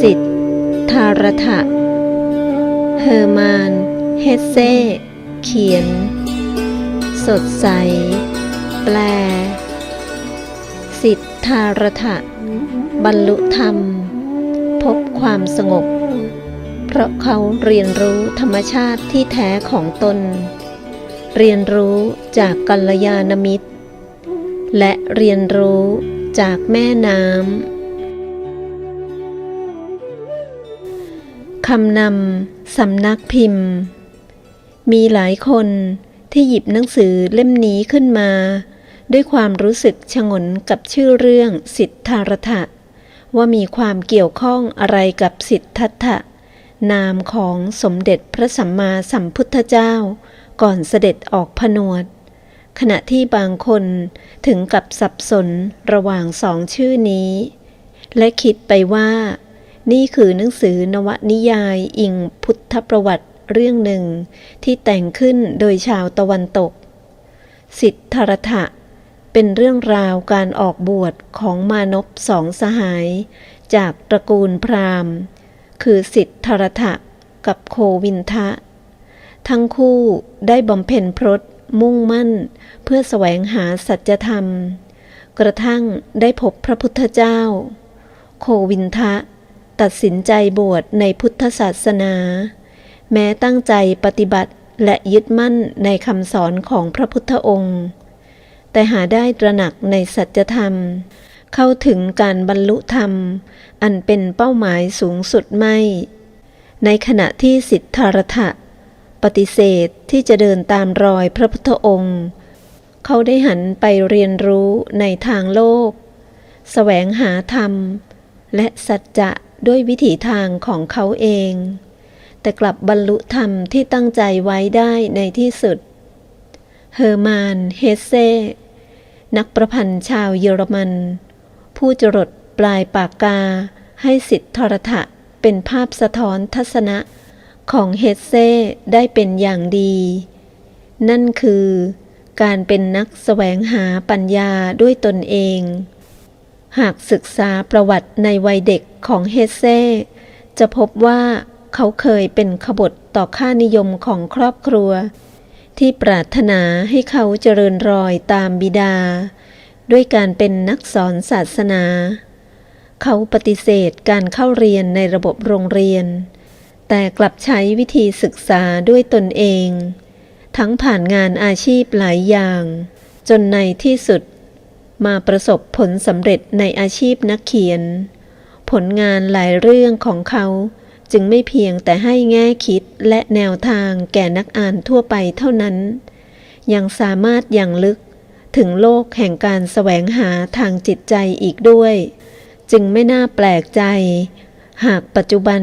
สิทธารถะ เฮอร์มาน เฮเซ เขียน สดใส แปล สิทธารถะ บรรลุธรรม พบความสงบ เพราะเขาเรียนรู้ธรรมชาติที่แท้ของตน เรียนรู้จากกัลยาณมิตร และเรียนรู้ จากแม่น้ำ คำนำสำนักพิมพ์ มีหลายคนที่หยิบหนังสือเล่มนี้ขึ้นมา ด้วยความรู้สึกชงนกับชื่อเรื่องสิทธารถะ ว่ามีความเกี่ยวข้องอะไรกับสิทธัตถะ นามของสมเด็จพระสัมมาสัมพุทธเจ้า ก่อนเสด็จออกผนวด ขณะที่บางคนถึงกับสับสนระหว่างสองชื่อนี้ และคิดไปว่า นี่คือหนังสือนวนิยายอิงพุทธประวัติเรื่องหนึ่งที่แต่งขึ้นโดยชาวตะวันตก สิทธรถะเป็นเรื่องราวการออกบวชของมานพสองสหาย จากตระกูลพราหมณ์ คือสิทธรถะกับโควินทะ ทั้งคู่ได้บำเพ็ญพรต มุ่งมั่น เพื่อแสวงหาสัจธรรม กระทั่งได้พบพระพุทธเจ้า โควินทะ ตัดสินใจบวชในพุทธศาสนา แม้ตั้งใจปฏิบัติและยึดมั่นในคำสอนของพระพุทธองค์ แต่หาได้ตระหนักในสัจธรรม เข้าถึงการบรรลุธรรม อันเป็นเป้าหมายสูงสุดไม่ ในขณะที่สิทธารถะ ปฏิเสธที่จะเดินตามรอยพระพุทธองค์ เขาได้หันไปเรียนรู้ในทางโลกแสวงหาธรรม และสัจจะด้วยวิถีทางของเขาเอง แต่กลับบรรลุธรรมที่ตั้งใจไว้ได้ในที่สุด เฮอร์มาน เฮเซ นักประพันธ์ชาวเยอรมัน ผู้จรดปลายปากกาให้สิทธรถะเป็นภาพสะท้อนทัศนะ ของเฮเซได้เป็นอย่างดี นั่นคือ การเป็นนักแสวงหาปัญญาด้วยตนเอง หากศึกษาประวัติในวัยเด็กของเฮเซจะพบว่าเขาเคยเป็นขบฏต่อค่านิยมของครอบครัว ที่ปรารถนาให้เขาเจริญรอยตามบิดา ด้วยการเป็นนักสอนศาสนา เขาปฏิเสธการเข้าเรียนในระบบโรงเรียน แต่กลับใช้วิธีศึกษาด้วยตนเอง ทั้งผ่านงานอาชีพหลายอย่าง จนในที่สุด มาประสบผลสำเร็จในอาชีพนักเขียน ผลงานหลายเรื่องของเขาจึงไม่เพียงแต่ให้แง่คิดและแนวทางแก่นักอ่านทั่วไปเท่านั้น ยังสามารถอย่างลึกถึงโลกแห่งการแสวงหาทางจิตใจอีกด้วย จึงไม่น่าแปลกใจ หากปัจจุบัน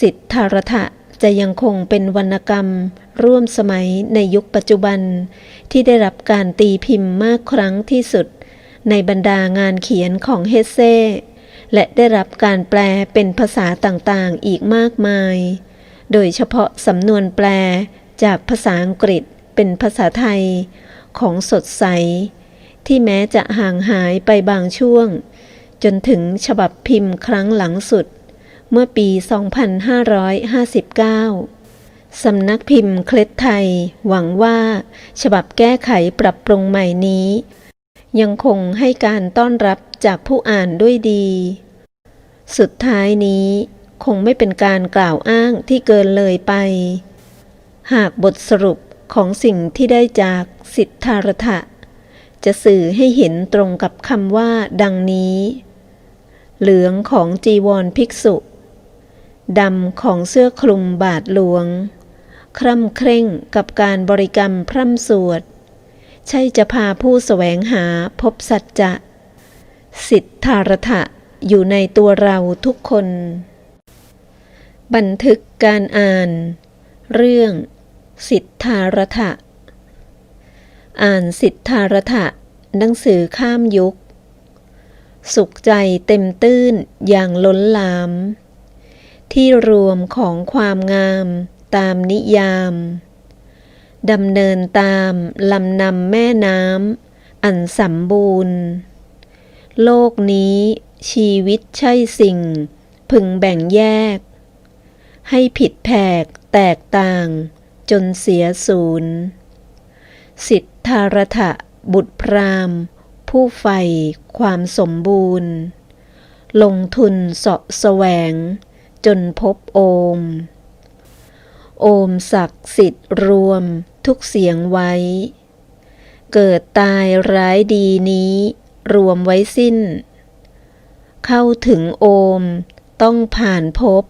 สิทธารถะจะยังคงเป็นวรรณกรรม ร่วมสมัยในยุคปัจจุบัน ที่ได้รับการตีพิมพ์มากครั้งที่สุด ในบรรดางานเขียนของเฮเซและได้รับการแปลเป็นภาษาต่างๆอีกมากมาย โดยเฉพาะสำนวนแปลจากภาษาอังกฤษเป็นภาษาไทย ของสดใส ที่แม้จะห่างหายไปบางช่วง จนถึงฉบับพิมพ์ครั้งหลังสุด เมื่อปี 2559 สำนักพิมพ์เคล็ดไทย หวังว่า ฉบับแก้ไขปรับปรุงใหม่นี้ ยังคงให้การต้อนรับจากผู้อ่านด้วยดี สุดท้ายนี้คงไม่เป็นการกล่าวอ้างที่เกินเลยไป หากบทสรุปของสิ่งที่ได้จากสิทธารถะ จะสื่อให้เห็นตรงกับคำว่าดังนี้ เหลืองของจีวรภิกษุ ดำของเสื้อคลุมบาทหลวง คร่ำเคร่งกับการบริกรรมพร่ำสวด ใช่จะพาผู้แสวงหาพบสัจจะ สิทธารถะอยู่ในตัวเราทุกคน บันทึกการอ่าน เรื่อง สิทธารถะ อ่านสิทธารถะหนังสือข้ามยุค สุขใจเต็มตื้นอย่างล้นหลาม ที่รวมของความงามตามนิยามดำเนินตามลำนำแม่น้ำอันสมบูรณ์ โลกนี้ชีวิตใช่สิ่ง พึงแบ่งแยก ให้ผิดแผกแตกต่างจนเสียศูนย์สิทธารถะบุตรพรามผู้ใฝ่ความสมบูรณ์ ลงทุนเสาะแสวง จนพบโอม โอมศักดิ์สิทธิ์รวมทุกเสียงไว้ เกิดตายร้ายดีนี้ รวมไว้สิ้น เข้าถึงโอมต้องผ่านพบ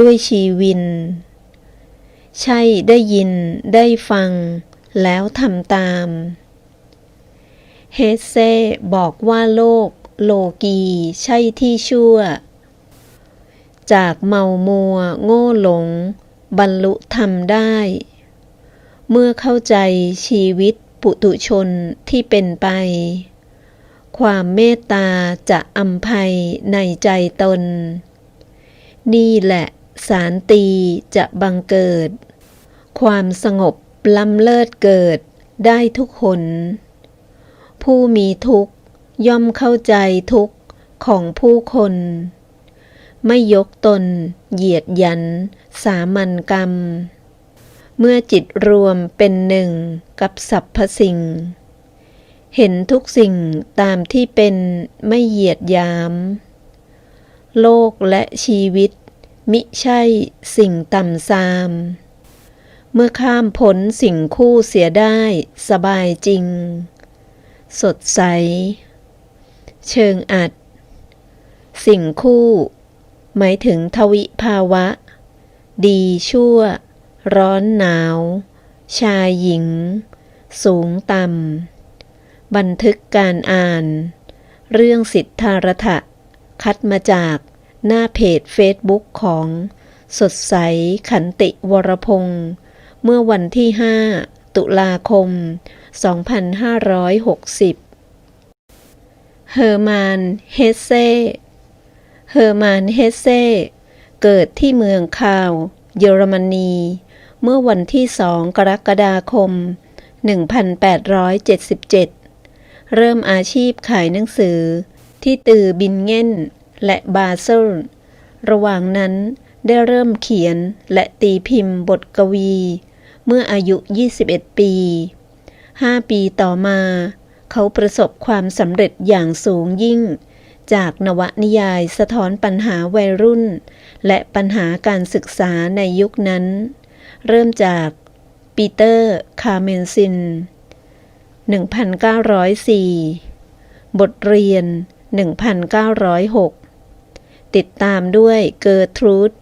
ด้วยชีวิน ใช่ได้ยินได้ฟังแล้วทำตาม เฮเซบอกว่าโลกโลกีใช่ที่ชั่ว จากเมามัว โง่หลง บรรลุธรรมได้ เมื่อเข้าใจชีวิตปุตุชนที่เป็นไป ความเมตตาจะอำภัยในใจตน นี่แหละสารตีจะบังเกิด ความสงบล้ำเลิศเกิดได้ทุกคนผู้มีทุกข์ย่อมเข้าใจทุกข์ของผู้คน ไม่ยกตน เหยียดยัน สามัญกรรม เมื่อจิตรวมเป็นหนึ่งกับสรรพสิ่ง เห็นทุกสิ่งตามที่เป็นไม่เหยียดยาม โลกและชีวิต มิใช่สิ่งต่ำซาม เมื่อข้ามพ้นสิ่งคู่เสียได้สบายจริง สดใส เชิงอัด สิ่งคู่ หมายถึงทวิภาวะ ดีชั่ว ร้อนหนาว ชายหญิง สูงต่ำ บันทึกการอ่าน เรื่องสิทธารถะ คัดมาจากหน้าเพจเฟซบุ๊กของ สดใสขันติวรพงศ์เมื่อวันที่ 5 ตุลาคม 2560 เฮอร์มาน เฮเซ เฮอร์มานเฮเซเกิดที่เมืองคาว เยอรมนี เมื่อวันที่2กรกฎาคม 1877 เริ่มอาชีพขายหนังสือ ที่ตือบินเง่น และบาเซลระหว่างนั้นได้เริ่มเขียนและตีพิมพ์บทกวี เมื่ออายุ 21 ปี 5 ปีต่อมา เขาประสบความสำเร็จอย่างสูงยิ่ง จากนวนิยายสะท้อนปัญหาวัยรุ่น และปัญหาการศึกษาในยุคนั้น เริ่มจากปีเตอร์ คาร์เมนซิน 1904 บทเรียน 1906 ติดตามด้วยเกอร์ทรูด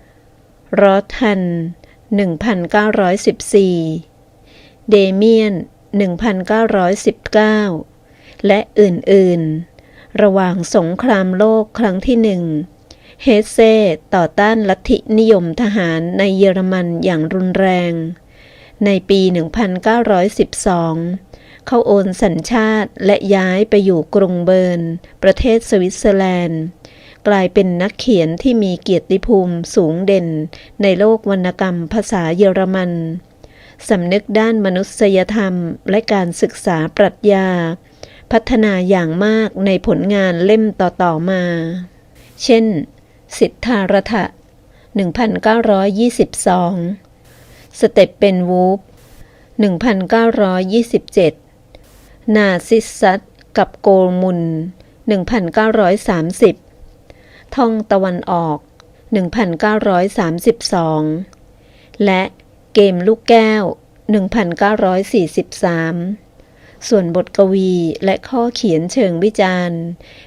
1910 รอทัน 1914 เดเมียน 1919 และอื่นๆ ระหว่างสงครามโลกครั้งที่หนึ่งเฮเซต่อต้านลัทธินิยมทหารในเยอรมันอย่างรุนแรง ในปี 1912 เขาโอนสัญชาติและย้ายไปอยู่กรุงเบิร์น ประเทศสวิตเซอร์แลนด์ กลายเป็นนักเขียนที่มีเกียรติภูมิสูงเด่นในโลกวรรณกรรมภาษาเยอรมัน สำนึกด้านมนุษยธรรมและการศึกษาปรัชญา พัฒนาอย่างมากในผลงานเล่มต่อๆมา เช่น สิทธารถะ 1922 สเต็ปเป็นวูฟ1927 นาซิสซัตกับโกลมุน1930 ท่องตะวันออก 1932 และเกมลูกแก้ว 1943 ส่วนบทกวีและข้อเขียนเชิงวิจารณ์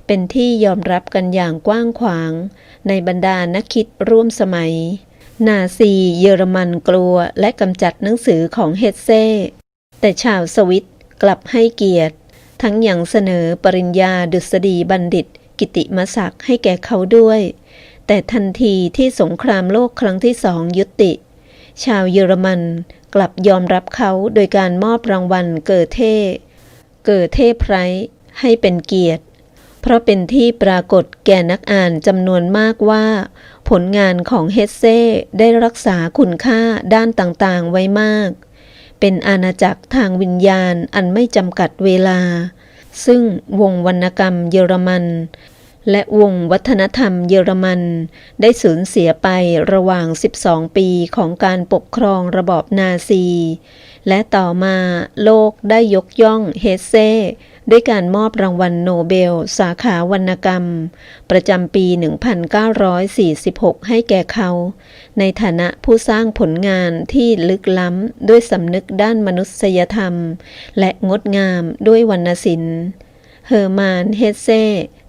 เป็นที่ยอมรับกันอย่างกว้างขวาง ในบรรดานักคิดร่วมสมัย นาซีเยอรมันกลัวและกำจัดหนังสือของเฮเซ่แต่ชาวสวิตกลับให้เกียรติ ทั้งอยังเสนอปริญญาดุษฎีบัณฑิต กิติมศักดิ์ให้แก่เขาด้วย แต่ทันทีที่สงครามโลกครั้งที่สองยุติ ชาวเยอรมัน กลับยอมรับเขาโดยการมอบรางวัลเกิดเท่ เกิดเท่ไพรส์ให้เป็นเกียรติ เพราะเป็นที่ปรากฏแก่นักอ่านจำนวนมากว่า ผลงานของเฮเซ่ได้รักษาคุณค่าด้านต่างๆไว้มาก เป็นอาณาจักรทางวิญญาณอันไม่จำกัดเวลา ซึ่งวงวรรณกรรมเยอรมัน และวงวัฒนธรรมเยอรมัน ได้สูญเสียไประหว่าง 12 ปีของการปกครองระบอบนาซี และต่อมาโลกได้ยกย่องเฮเซด้วยการมอบรางวัลโนเบล สาขาวรรณกรรม ประจำปี 1946 ให้แก่เขา ในฐานะผู้สร้างผลงานที่ลึกล้ำด้วยสำนึกด้านมนุษยธรรม และงดงามด้วยวรรณศิลป์ เฮอร์มาน เฮเซ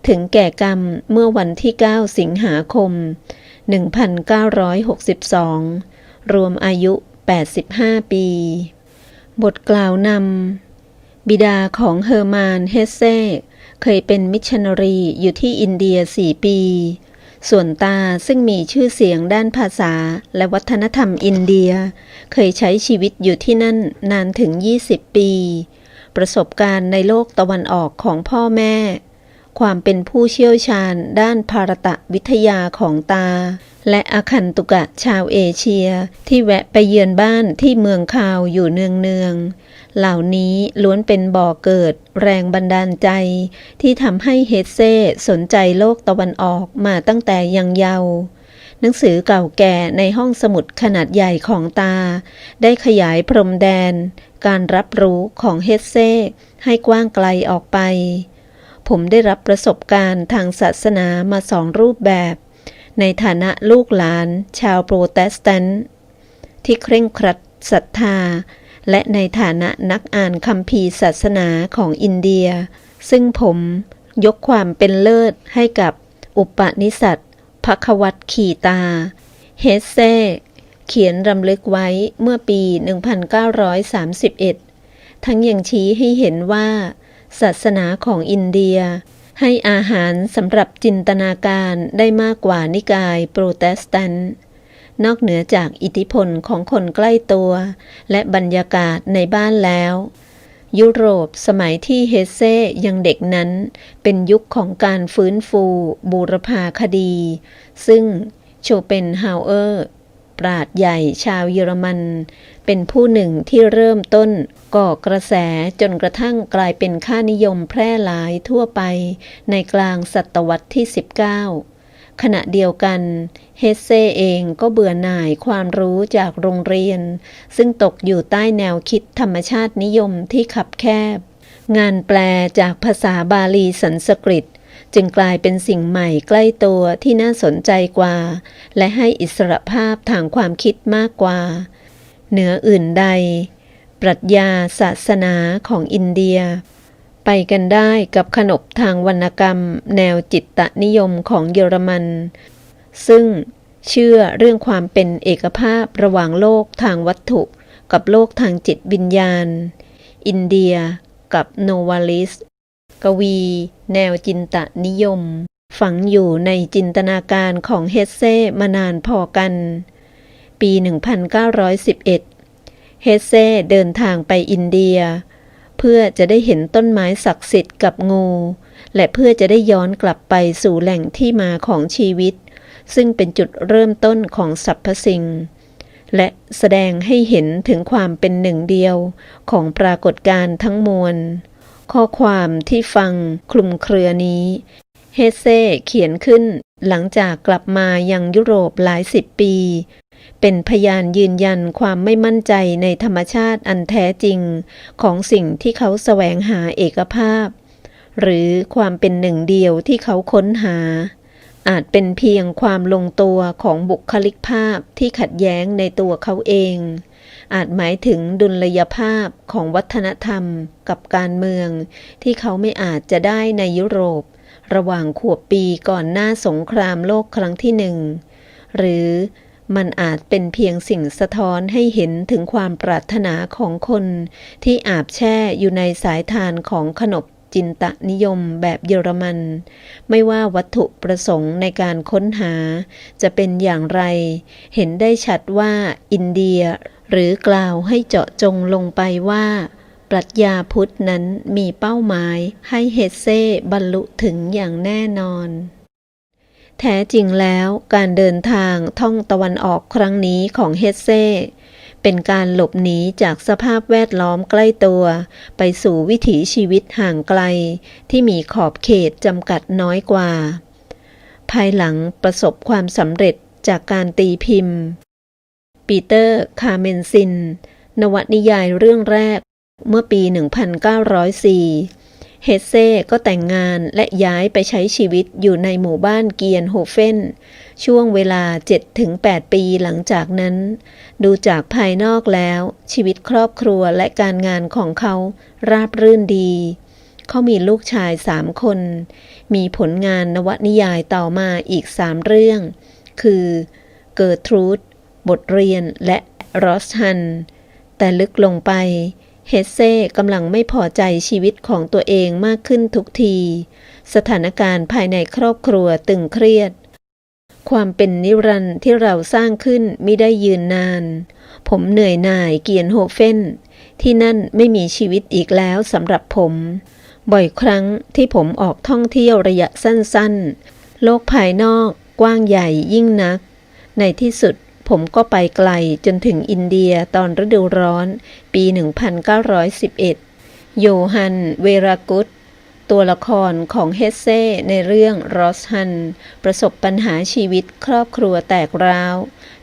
ถึงแก่กรรมเมื่อวันที่ 9 สิงหาคม 1962 รวมอายุ 85 ปี บทกล่าวนำบิดาของเฮอร์มานเฮเซเคยเป็นมิชชันนารีอยู่ที่อินเดีย 4 ปี ส่วนตาซึ่งมีชื่อเสียงด้านภาษาและวัฒนธรรมอินเดีย เคยใช้ชีวิตอยู่ที่นั่นนานถึง 20 ปี ประสบการณ์ในโลกตะวันออกของพ่อแม่ ความเป็นผู้เชี่ยวชาญด้านภารตะวิทยาของตา และอาคันตุกะชาวเอเชียที่แวะไปเยือนบ้านที่เมืองคาวอยู่เนืองๆ เหล่านี้ล้วนเป็นบ่อเกิดแรงบันดาลใจ ที่ทำให้เฮเซ่สนใจโลกตะวันออกมาตั้งแต่ยังเยาว์หนังสือเก่าแก่ในห้องสมุดขนาดใหญ่ของตา ได้ขยายพรมแดน การรับรู้ของเฮเซ่ให้กว้างไกลออกไป ผมได้รับประสบการณ์ทางศาสนามาสองรูปแบบ ในฐานะลูกหลาน ชาวโปรเตสแตนต์ที่เคร่งครัดศรัทธา และในฐานะนักอ่านคัมภีร์ศาสนาของอินเดีย ซึ่งผมยกความเป็นเลิศให้กับอุปนิสัตพควัตขีตา เฮสเซเขียนรำลึกไว้เมื่อปี 1931 ทั้งยังชี้ให้เห็นว่า ศาสนาของอินเดีย ให้อาหารสำหรับจินตนาการได้มากกว่านิกายโปรเตสแตนต์นอกเหนือจากอิทธิพลของคนใกล้ตัว และบรรยากาศในบ้านแล้ว ยุโรปสมัยที่เฮเซยังเด็กนั้น เป็นยุคของการฟื้นฟู บูรพาคดี ซึ่งโชเปนฮาวเออร์ ปราดใหญ่ชาวเยอรมัน เป็นผู้หนึ่งที่เริ่มต้นก่อกระแสจนกระทั่งกลายเป็นค่านิยมแพร่หลายทั่วไปในกลางศตวรรษที่ 19 ขณะเดียวกัน เฮเซเองก็เบื่อหน่ายความรู้จากโรงเรียน ซึ่งตกอยู่ใต้แนวคิดธรรมชาตินิยมที่ขับแคบ งานแปลจากภาษาบาลีสันสกฤต จึงกลายเป็นสิ่งใหม่ใกล้ตัวที่น่าสนใจกว่า และให้อิสรภาพทางความคิดมากกว่า เหนืออื่นใด ปรัชญาศาสนาของอินเดีย ไปกันได้กับขนบทางวรรณกรรม แนวจิตตนิยมของเยอรมัน ซึ่งเชื่อเรื่องความเป็นเอกภาพระหว่างโลกทางวัตถุ กับโลกทางจิตวิญญาณ อินเดียกับโนวาลิส กวี แนวจินตนิยม ฝังอยู่ในจินตนาการของเฮเซ่มานานพอกัน ปี 1911 เฮดเซ่เดินทางไปอินเดีย เพื่อจะได้เห็นต้นไม้ศักดิ์สิทธิ์กับงู และเพื่อจะได้ย้อนกลับไปสู่แหล่งที่มาของชีวิต ซึ่งเป็นจุดเริ่มต้นของสรรพสิ่งและแสดงให้เห็นถึงความเป็นหนึ่งเดียวของปรากฏการณ์ทั้งมวล ข้อความที่ฟังคลุมเครือนี้ เฮเซ่เขียนขึ้นหลังจากกลับมายังยุโรปหลายสิบปี เป็นพยานยืนยันความไม่มั่นใจในธรรมชาติอันแท้จริง ของสิ่งที่เขาแสวงหาเอกภาพ หรือความเป็นหนึ่งเดียวที่เขาค้นหา อาจเป็นเพียงความลงตัวของบุคลิกภาพที่ขัดแย้งในตัวเขาเอง อาจหมายถึงดุลยภาพของวัฒนธรรมกับการเมือง ที่เขาไม่อาจจะได้ในยุโรป ระหว่างขวบปีก่อนหน้าสงครามโลกครั้งที่หนึ่ง หรือมันอาจเป็นเพียงสิ่งสะท้อนให้เห็นถึงความปรารถนาของคนที่อาบแช่อยู่ในสายทานของขนบจินตนิยมแบบเยอรมัน ไม่ว่าวัตถุประสงค์ในการค้นหา จะเป็นอย่างไร เห็นได้ชัดว่าอินเดีย หรือกล่าวให้เจาะจงลงไปว่า ปรัชญาพุทธนั้นมีเป้าหมายให้เฮเซ่บรรลุถึงอย่างแน่นอน แท้จริงแล้วการเดินทางท่องตะวันออกครั้งนี้ของเฮเซ่เป็นการหลบหนีจากสภาพแวดล้อมใกล้ตัว ไปสู่วิถีชีวิตห่างไกล ที่มีขอบเขตจำกัดน้อยกว่า ภายหลังประสบความสำเร็จจากการตีพิมพ์ ปีเตอร์ คาเมนซิน นวนิยายเรื่องแรก เมื่อปี 1904 เฮเซ่ก็แต่งงานและย้ายไปใช้ชีวิตอยู่ในหมู่บ้านเกียนโฮเฟน ช่วงเวลา 7-8 ปีหลังจากนั้น ดูจากภายนอกแล้ว ชีวิตครอบครัวและการงานของเขาราบรื่นดีเขามีลูกชายสามคน มีผลงานนวนิยายต่อมาอีกสามเรื่อง คือเกิร์ทรูด บทเรียนและรอสฮัน แต่ลึกลงไปเฮเซ่กำลังไม่พอใจชีวิตของตัวเองมากขึ้นทุกที สถานการณ์ภายในครอบครัวตึงเครียด ความเป็นนิรันดร์ที่เราสร้างขึ้นไม่ได้ยืนนาน ผมเหนื่อยหน่ายเกียนโฮเฟน ที่นั่นไม่มีชีวิตอีกแล้วสำหรับผม บ่อยครั้งที่ผมออกท่องเที่ยวระยะสั้นๆ โลกภายนอกกว้างใหญ่ยิ่งนัก ในที่สุด ผมก็ไปไกลจนถึงอินเดียตอนฤดูร้อน ปี 1911 โยฮัน เวรากุต ตัวละครของเฮเซ่ในเรื่องรอสฮัน ประสบปัญหาชีวิตครอบครัวแตกร้าว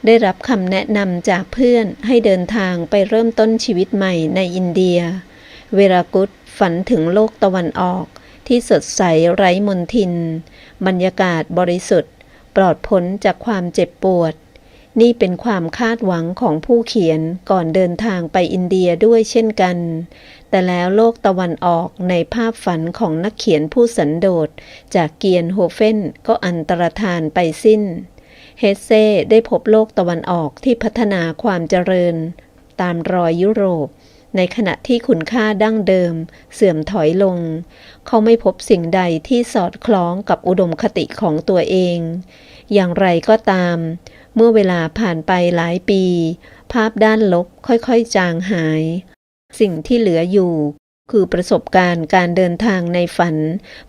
ได้รับคำแนะนำจากเพื่อนให้เดินทางไปเริ่มต้นชีวิตใหม่ในอินเดีย เวรากุตฝันถึงโลกตะวันออก ที่สดใสไร้มนทิน บรรยากาศบริสุทธิ์ ปลอดพ้นจากความเจ็บปวด นี่เป็นความคาดหวังของผู้เขียนก่อนเดินทางไปอินเดียด้วยเช่นกัน แต่แล้วโลกตะวันออกในภาพฝันของนักเขียนผู้สันโดษ จากเกียนโฮเฟนก็อันตรธานไปสิ้น เฮเซ่ได้พบโลกตะวันออกที่พัฒนาความเจริญ ตามรอยยุโรป ในขณะที่คุณค่าดั้งเดิม เสื่อมถอยลง เขาไม่พบสิ่งใดที่สอดคล้องกับอุดมคติของตัวเอง อย่างไรก็ตาม มื่อเวลาผ่านไปหลายปี ภาพด้านลบค่อยๆจางหาย สิ่งที่เหลืออยู่ คือประสบการณ์การเดินทางในฝัน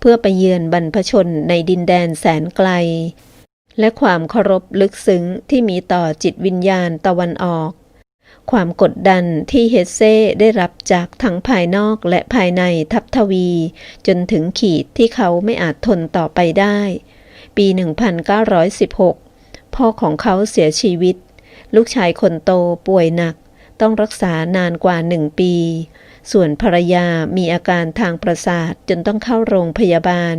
เพื่อไปเยือนบรรพชนในดินแดนแสนไกล และความเคารพลึกซึ้งที่มีต่อจิตวิญญาณตะวันออก ความกดดันที่เฮเซ่ได้รับจากทั้งภายนอกและภายในทับทวี จนถึงขีดที่เขาไม่อาจทนต่อไปได้ ปี 1916 พ่อของเขาเสียชีวิต ลูกชายคนโตป่วยหนัก ต้องรักษานานกว่าหนึ่งปี ส่วนภรรยามีอาการทางประสาทจนต้องเข้าโรงพยาบาล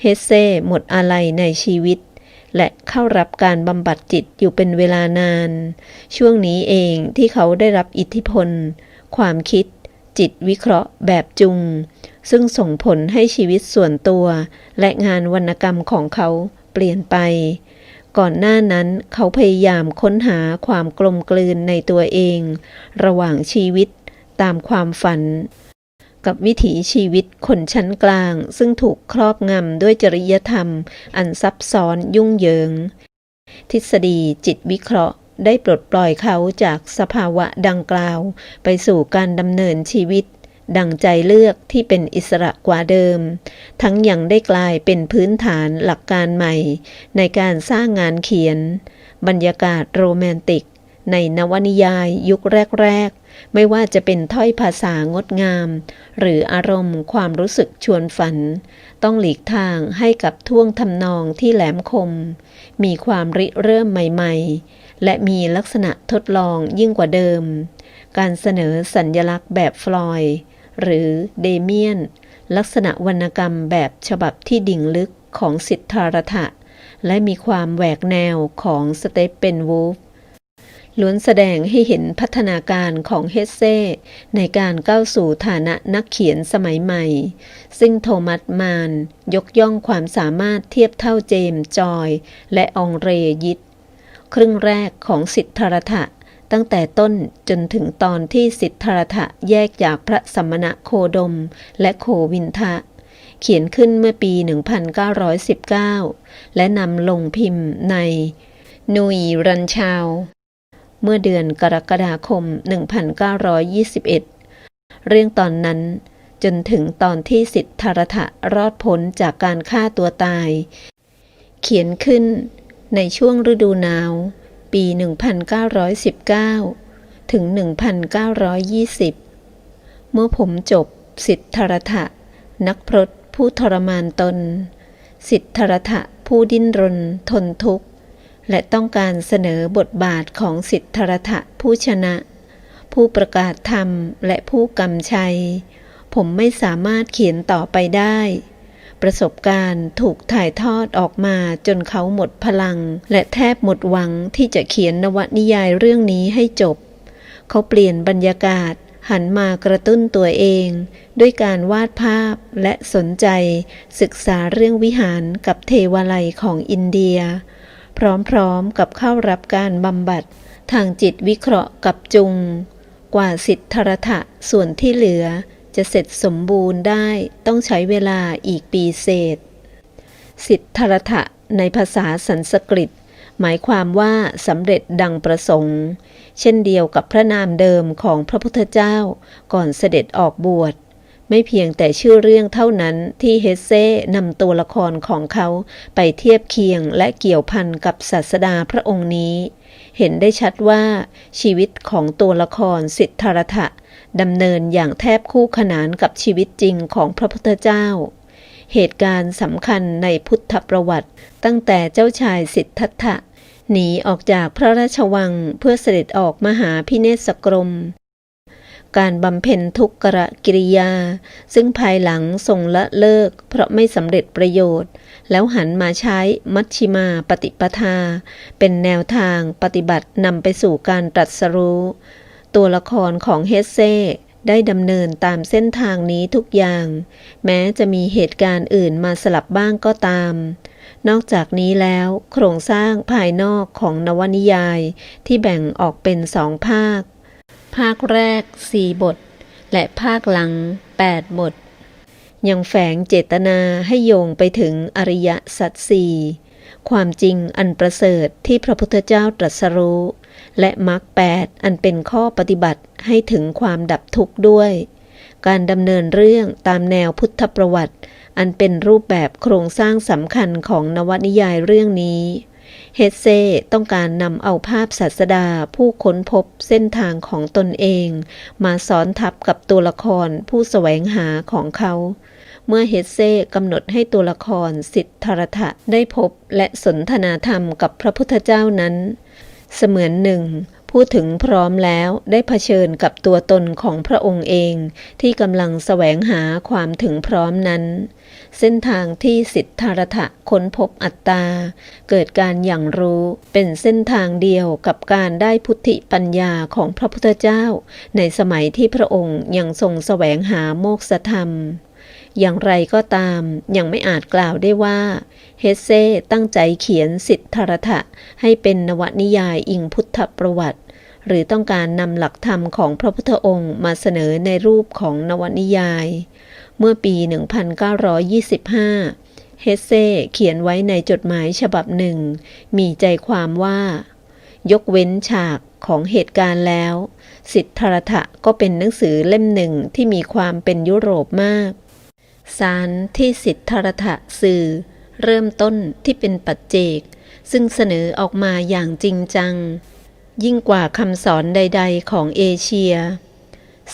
เฮเซ่หมดอาลัยในชีวิต และเข้ารับการบำบัดจิตอยู่เป็นเวลานาน ช่วงนี้เองที่เขาได้รับอิทธิพล ความคิด จิตวิเคราะห์แบบจุง ซึ่งส่งผลให้ชีวิตส่วนตัว และงานวรรณกรรมของเขาเปลี่ยนไป ก่อนหน้านั้นเขาพยายามค้นหาความกลมกลืนในตัวเอง ระหว่างชีวิตตามความฝัน กับวิถีชีวิตคนชั้นกลาง ซึ่งถูกครอบงำด้วยจริยธรรม อันซับซ้อนยุ่งเหยิง ทฤษฎีจิตวิเคราะห์ได้ปลดปล่อยเขาจากสภาวะดังกล่าว ไปสู่การดำเนินชีวิต ดังใจเลือกที่เป็นอิสระกว่าเดิม ทั้งยังได้กลายเป็นพื้นฐานหลักการใหม่ ในการสร้างงานเขียน บรรยากาศโรแมนติก ในนวนิยายยุคแรก ๆ ไม่ว่าจะเป็นถ้อยภาษางดงาม หรืออารมณ์ความรู้สึกชวนฝัน ต้องหลีกทางให้กับท่วงทำนองที่แหลมคม มีความริเริ่มใหม่ ๆ และมีลักษณะทดลองยิ่งกว่าเดิมการเสนอสัญญลักษณ์แบบฟลอยด์ หรือเดเมียน ลักษณะวรรณกรรมแบบฉบับที่ดิ่งลึกของสิทธารัฐะและมีความแหวกแนวของสเตปเปนวูฟล้วนแสดงให้เห็นพัฒนาการของเฮเซ่ในการก้าวสู่ฐานะนักเขียนสมัยใหม่ ซึ่งโทมัสมานยกย่องความสามารถเทียบเท่าเจมส์จอย และองเรยิต ครึ่งแรกของสิทธารัฐะ ตั้งแต่ต้นจนถึงตอนที่สิทธารัฐะแยกจากพระสมณะโคดมและโควินทะ เขียนขึ้นเมื่อปี 1919 และนำลงพิมพ์ในนุยรันชาว เมื่อเดือนกรกฎาคม 1921 เรื่องตอนนั้นจนถึงตอนที่สิทธารัฐะรอดพ้นจากการฆ่าตัวตาย เขียนขึ้นในช่วงฤดูหนาว ปี 1919 ถึง 1920 เมื่อผมจบ สิทธรถะ นักพรตผู้ทรมานตน สิทธรถะผู้ดิ้นรนทนทุกข์ และต้องการเสนอบทบาทของสิทธรถะผู้ชนะ ผู้ประกาศธรรมและผู้กำชัย ผมไม่สามารถเขียนต่อไปได้ ประสบการณ์ถูกถ่ายทอดออกมาจนเขาหมดพลัง และแทบหมดหวังที่จะเขียนนวนิยายเรื่องนี้ให้จบ เขาเปลี่ยนบรรยากาศหันมากระตุ้นตัวเอง ด้วยการวาดภาพและสนใจ ศึกษาเรื่องวิหารกับเทวาลัยของอินเดีย พร้อมๆกับเข้ารับการบำบัด ทางจิตวิเคราะห์กับจุง กว่าสิทธรถะส่วนที่เหลือ จะเสร็จสมบูรณ์ได้ต้องใช้เวลาอีกปีเศษ สิทธรถะในภาษาสันสกฤต หมายความว่าสำเร็จดังประสงค์ เช่นเดียวกับพระนามเดิมของพระพุทธเจ้าก่อนเสด็จออกบวช ไม่เพียงแต่ชื่อเรื่องเท่านั้นที่เฮเซ่นำตัวละครของเขาไปเทียบเคียงและเกี่ยวพันกับศาสดาพระองค์นี้เห็นได้ชัดว่าชีวิตของตัวละครสิทธรถะ ดำเนินอย่างแทบคู่ขนานกับชีวิตจริงของพระพุทธเจ้า เหตุการณ์สำคัญในพุทธประวัติ ตั้งแต่เจ้าชายสิทธัตถะหนีออกจากพระราชวังเพื่อเสด็จออกมหาพิเนศกรม การบำเพ็ญทุกขกิริยา ซึ่งภายหลังทรงละเลิก เพราะไม่สำเร็จประโยชน์ แล้วหันมาใช้มัชชิมาปฏิปทา เป็นแนวทางปฏิบัตินำไปสู่การตรัสรู้ ตัวละครของเฮเซ่ได้ดำเนินตามเส้นทางนี้ทุกอย่าง แม้จะมีเหตุการณ์อื่นมาสลับบ้างก็ตาม นอกจากนี้แล้วโครงสร้างภายนอกของนวนิยายที่แบ่งออกเป็นสองภาค ภาคแรกสี่บท และภาคหลังแปดบท ยังแฝงเจตนาให้โยงไปถึงอริยสัจสี่ความจริงอันประเสริฐที่พระพุทธเจ้าตรัสรู้ และมรรคแปดอันเป็นข้อปฏิบัติให้ถึงความดับทุกข์ด้วย การดำเนินเรื่องตามแนวพุทธประวัติ อันเป็นรูปแบบโครงสร้างสำคัญของนวนิยายเรื่องนี้เฮเซ่ต้องการนำเอาภาพศาสดาผู้ค้นพบเส้นทางของตนเอง มาซ้อนทับกับตัวละครผู้แสวงหาของเขา เมื่อเฮเซ่กำหนดให้ตัวละครสิทธรถะได้พบและสนทนาธรรมกับพระพุทธเจ้านั้น เสมือนหนึ่งพูดถึงพร้อมแล้วได้เผชิญกับตัวตนของพระองค์เองที่กำลังแสวงหาความถึงพร้อมนั้น เส้นทางที่สิทธารถะค้นพบอัตตา เกิดการอย่างรู้เป็นเส้นทางเดียวกับการได้พุทธิปัญญาของพระพุทธเจ้า ในสมัยที่พระองค์ยังทรงแสวงหาโมกษธรรม อย่างไรก็ตาม ยังไม่อาจกล่าวได้ว่า เฮเซตั้งใจเขียนสิทธรถะให้เป็นนวนิยายอิงพุทธประวัติ หรือต้องการนำหลักธรรมของพระพุทธองค์มาเสนอในรูปของนวนิยาย เมื่อปี 1925 เฮเซเขียนไว้ในจดหมายฉบับหนึ่ง มีใจความว่า ยกเว้นฉากของเหตุการณ์แล้ว สิทธรถะก็เป็นหนังสือเล่มหนึ่งที่มีความเป็นยุโรปมาก สารที่สิทธรถะสื่อ เริ่มต้นที่เป็นปัจเจก ซึ่งเสนอออกมาอย่างจริงจัง ยิ่งกว่าคำสอนใด ๆ ของเอเชีย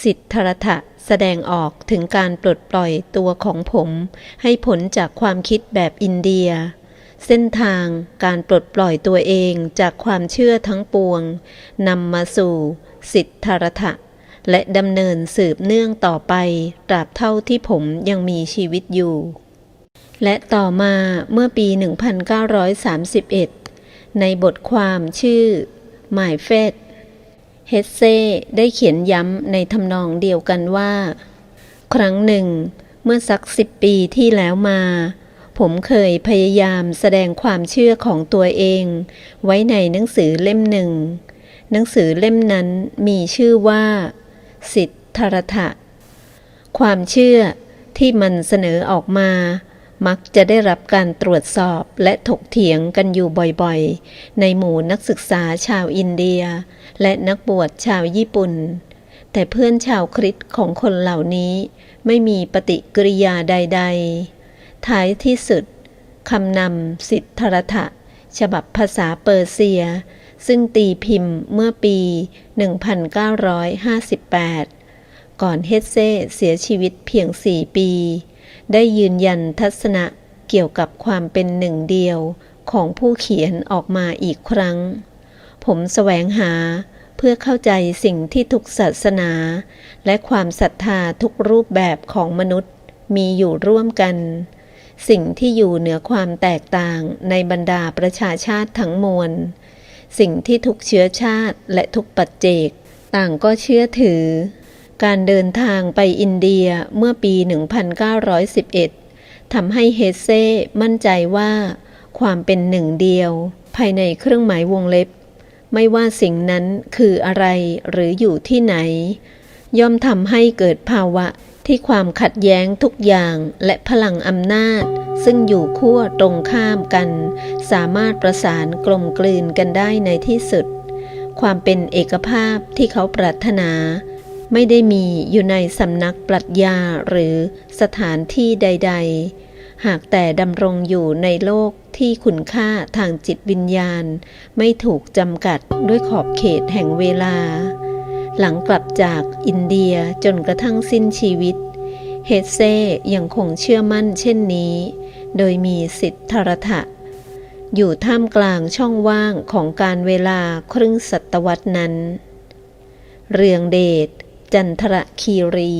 สิทธรถะแสดงออกถึงการปลดปล่อยตัวของผม ให้ผลจากความคิดแบบอินเดีย เส้นทางการปลดปล่อยตัวเองจากความเชื่อทั้งปวงนำมาสู่สิทธรถะ และดำเนินสืบเนื่องต่อไป ตราบเท่าที่ผมยังมีชีวิตอยู่ และต่อมาเมื่อปี 1931 ในบทความชื่อ My Fate เฮเซได้เขียนย้ำในทำนองเดียวกันว่า ครั้งหนึ่ง เมื่อสักสิบปีที่แล้วมา ผมเคยพยายามแสดงความเชื่อของตัวเอง ไว้ในหนังสือเล่มหนึ่ง หนังสือเล่มนั้นมีชื่อว่า สิทธรถะ ความเชื่อที่มันเสนอออกมา มักจะได้รับการตรวจสอบและถกเถียงกันอยู่บ่อยๆ ในหมู่นักศึกษาชาวอินเดีย และนักบวชชาวญี่ปุ่น แต่เพื่อนชาวคริสต์ของคนเหล่านี้ ไม่มีปฏิกิริยาใด ๆ ท้ายที่สุดคำนำสิทธรถะ ฉบับภาษาเปอร์เซีย ซึ่งตีพิมพ์เมื่อปี 1958 ก่อนเฮเซ่เสียชีวิตเพียง 4 ปี ได้ยืนยันทัศนะเกี่ยวกับความเป็นหนึ่งเดียวของผู้เขียนออกมาอีกครั้ง ผมแสวงหาเพื่อเข้าใจสิ่งที่ทุกศาสนา และความศรัทธาทุกรูปแบบของมนุษย์มีอยู่ร่วมกัน สิ่งที่อยู่เหนือความแตกต่างในบรรดาประชาชาติทั้งมวล สิ่งที่ทุกเชื้อชาติและทุกปัจเจก ต่างก็เชื่อถือ การเดินทางไปอินเดียเมื่อปี 1911ทำให้เฮเซ่มั่นใจว่า ความเป็นหนึ่งเดียว ภายในเครื่องหมายวงเล็บ ไม่ว่าสิ่งนั้นคืออะไรหรืออยู่ที่ไหน ย่อมทำให้เกิดภาวะ ที่ความขัดแย้งทุกอย่างและพลังอำนาจ ซึ่งอยู่ขั้วตรงข้ามกัน สามารถประสานกลมกลืนกันได้ในที่สุด ความเป็นเอกภาพที่เขาปรารถนา ไม่ได้มีอยู่ในสำนักปรัชญาหรือสถานที่ใด ๆ หากแต่ดำรงอยู่ในโลกที่คุณค่าทางจิตวิญญาณ ไม่ถูกจำกัดด้วยขอบเขตแห่งเวลา หลังกลับจากอินเดียจนกระทั่งสิ้นชีวิต เฮเซยังคงเชื่อมั่นเช่นนี้ โดยมีสิทธรถะ อยู่ท่ามกลางช่องว่างของการเวลาครึ่งศตวรรษนั้น เรืองเดช จันทรคีรี